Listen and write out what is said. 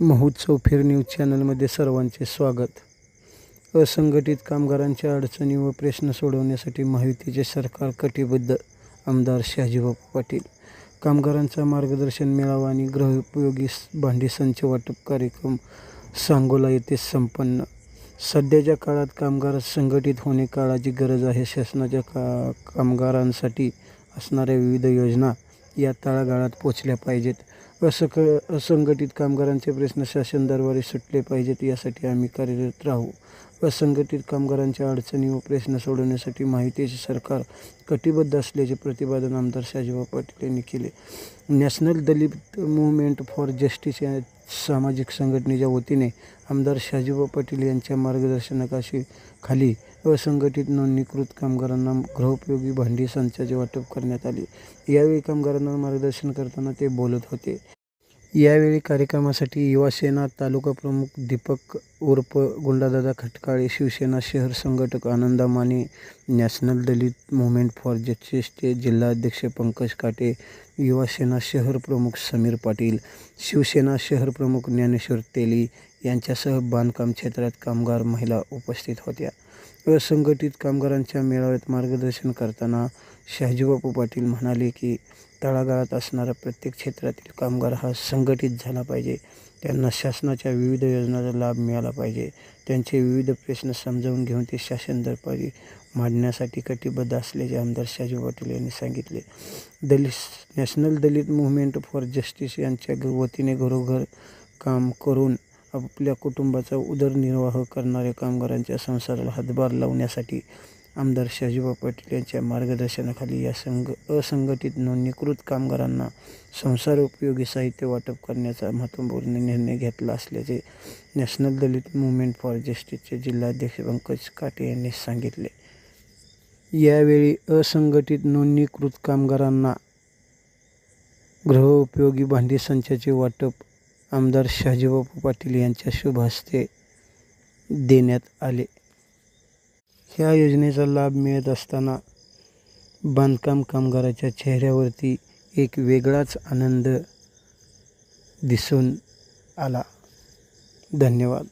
महोत्सव फेर न्यूज चॅनलमध्ये सर्वांचे स्वागत. असंघटित कामगारांच्या अडचणी व प्रश्न सोडवण्यासाठी महायुतीचे सरकार कटिबद्ध आमदार शहाजीबाबू पाटील. कामगारांचा मार्गदर्शन मेळावा आणि ग्रहोपयोगी भांडी संच वाटप कार्यक्रम सांगोला येथे संपन्न. सध्याच्या काळात कामगार संघटित होणे काळाची गरज आहे. शासनाच्या का कामगारांसाठी असणाऱ्या विविध योजना या तळागाळात पोचल्या पाहिजेत. असक असंघटित कामगारांचे प्रश्न शासन दरबारी सुटले पाहिजेत यासाठी आम्ही कार्यरत राहू. असंघटित कामगारांच्या अडचणी व प्रश्न सोडवण्यासाठी माहितीचे सरकार कटिबद्ध असल्याचे प्रतिपादन आमदार शाजीबा पाटील यांनी केले. National Dalit movement for justice या सामाजिक संघटनेच्या वतीने आमदार शाजीबा पाटील यांच्या मार्गदर्शनाकाशी खाली असंघटित नोंदणीकृत कामगारांना गृहोपयोगी भांडी संचाचे वाटप करण्यात आले. यावेळी कामगारांना मार्गदर्शन करताना ते बोलत होते. यावेळी कार्यक्रमासाठी युवासेना तालुका प्रमुख दीपक उर्फ गुंडादादा खटकाळे शिवसेना शहर संघटक Ananda Mane national Dalit movement for जस्टिसचे जिल्हाध्यक्ष पंकज काटे युवासेना शहर प्रमुख समीर पाटील शिवसेना शहर प्रमुख ज्ञानेश्वर तेली यांच्यासह बांधकाम क्षेत्रात कामगार महिला उपस्थित होत्या. असंघटित कामगारांच्या मेळाव्यात मार्गदर्शन करताना शहाजीबापू पाटील म्हणाले की तळागाळात असणारा प्रत्येक क्षेत्रातील कामगार हा संघटित झाला पाहिजे. त्यांना शासनाच्या विविध योजनांचा लाभ मिळाला पाहिजे. त्यांचे विविध प्रश्न समजावून घेऊन ते शासन दरबारी मांडण्यासाठी कटिबद्ध असल्याचे आमदार शाजी पाटील यांनी सांगितले. Dalit national Dalit movement for justice यांच्या वतीने घरोघर काम करून आपल्या कुटुंबाचा उदरनिर्वाह करणाऱ्या कामगारांच्या संसाराला हातभार लावण्यासाठी आमदार शहाजीबा पाटील यांच्या मार्गदर्शनाखाली या संघ असंघटित नोंदणीकृत कामगारांना संसार उपयोगी साहित्य वाटप करण्याचा महत्त्वपूर्ण निर्णय घेतला असल्याचे नॅशनल दलित मुवमेंट फॉर जस्टिसचे जिल्हाध्यक्ष पंकज काटे यांनी सांगितले. यावेळी असंघटित नोंदणीकृत कामगारांना गृहोपयोगी भांडी संचाचे वाटप आमदार शहाजीबाबू पाटील यांच्या शुभ हस्ते देण्यात आले. ह्या योजनेचा लाभ मिळत असताना बांधकाम कामगाराच्या चेहऱ्यावरती एक वेगळाच आनंद दिसून आला. धन्यवाद.